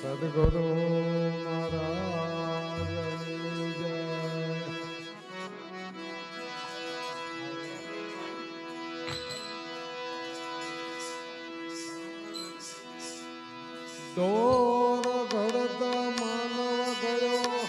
સદગુરુ મહારાજની જય દોર ઘડતા માનવ ગયો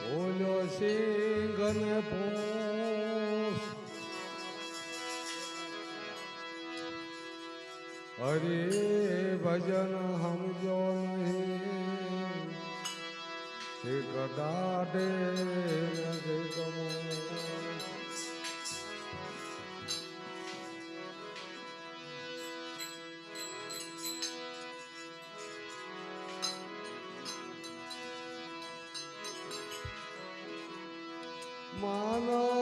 બોલ્યો સિંહ હરે ભજન સમજો નહીં. તે કદાડે નથી ગમો માનવ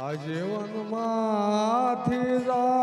આ વનમાંથી જાય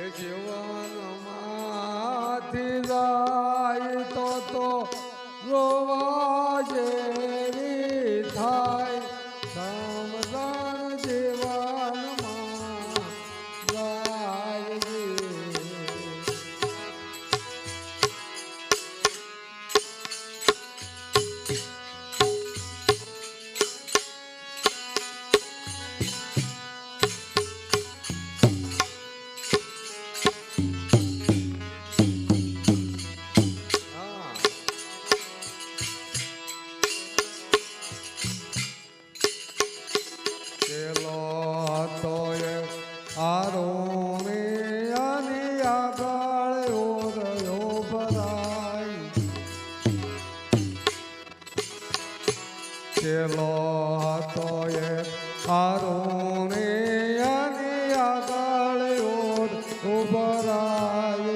એ જીવનમાંથી જાય તો રોવા પેલો હતો એ આરોણે અને આગળ ઓર ભરાય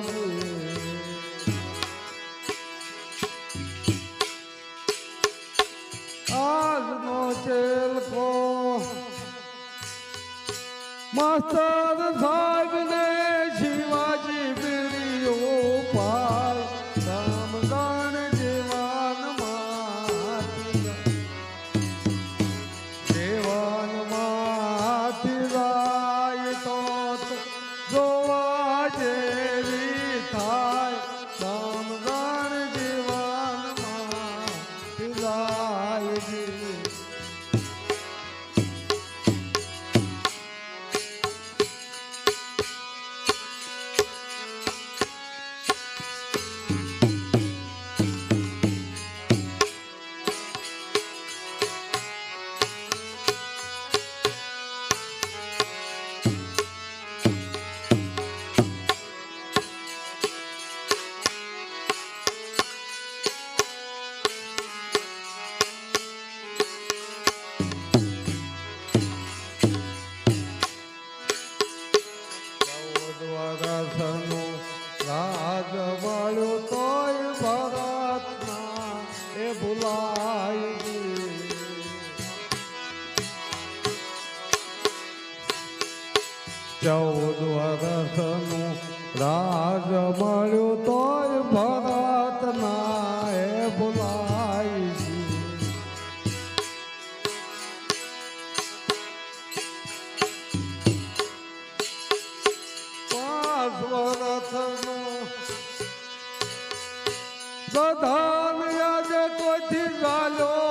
આજનો ચેલકો માસ્તર સાહેબ Hare ચૌદ વર્ષનું રાજ મળ્યું તોય ભરત ના એ ભૂલાય પાંચ વર્ષનું પ્રધાન આજે કોઈથી ગાલ્યો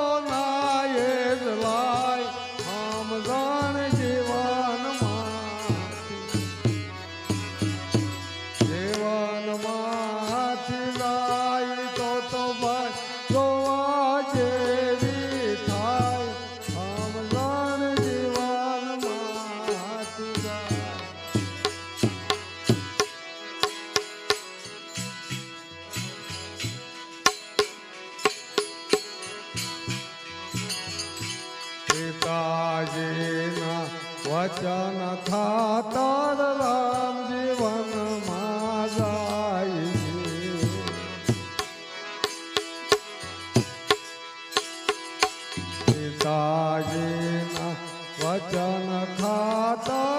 રાજીના વચન ખાતા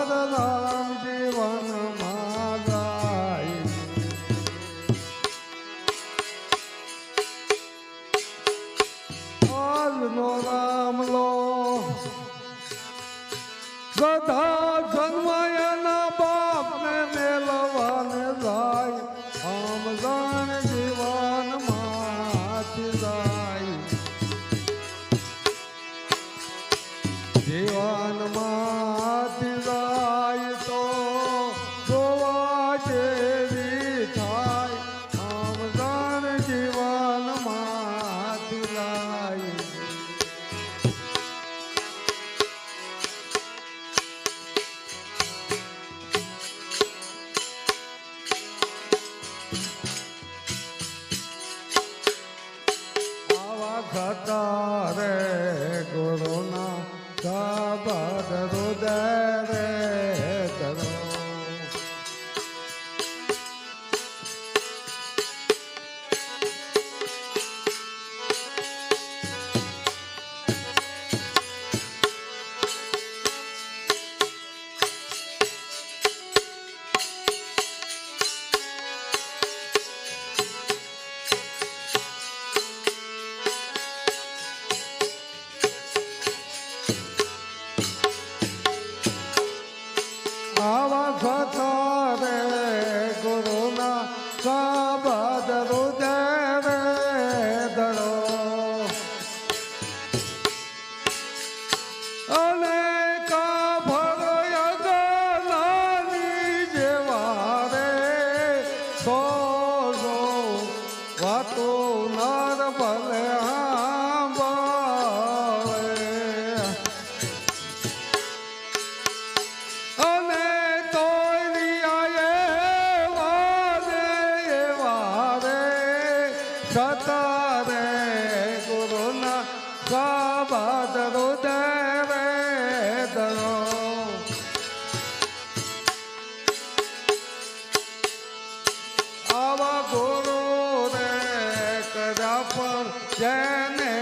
પર જેને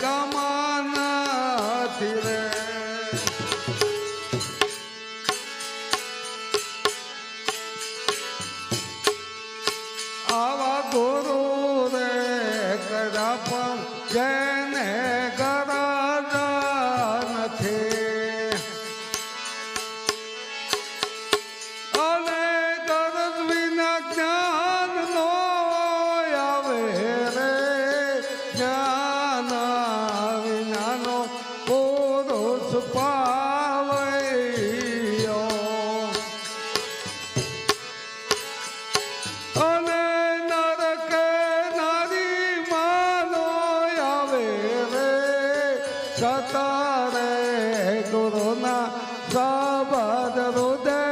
ગમન રે. સતારે ગુરુના સબદ હૃદય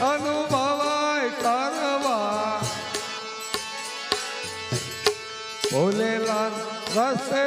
અનુભવાય કરવા. ભોલેલા રસ્તે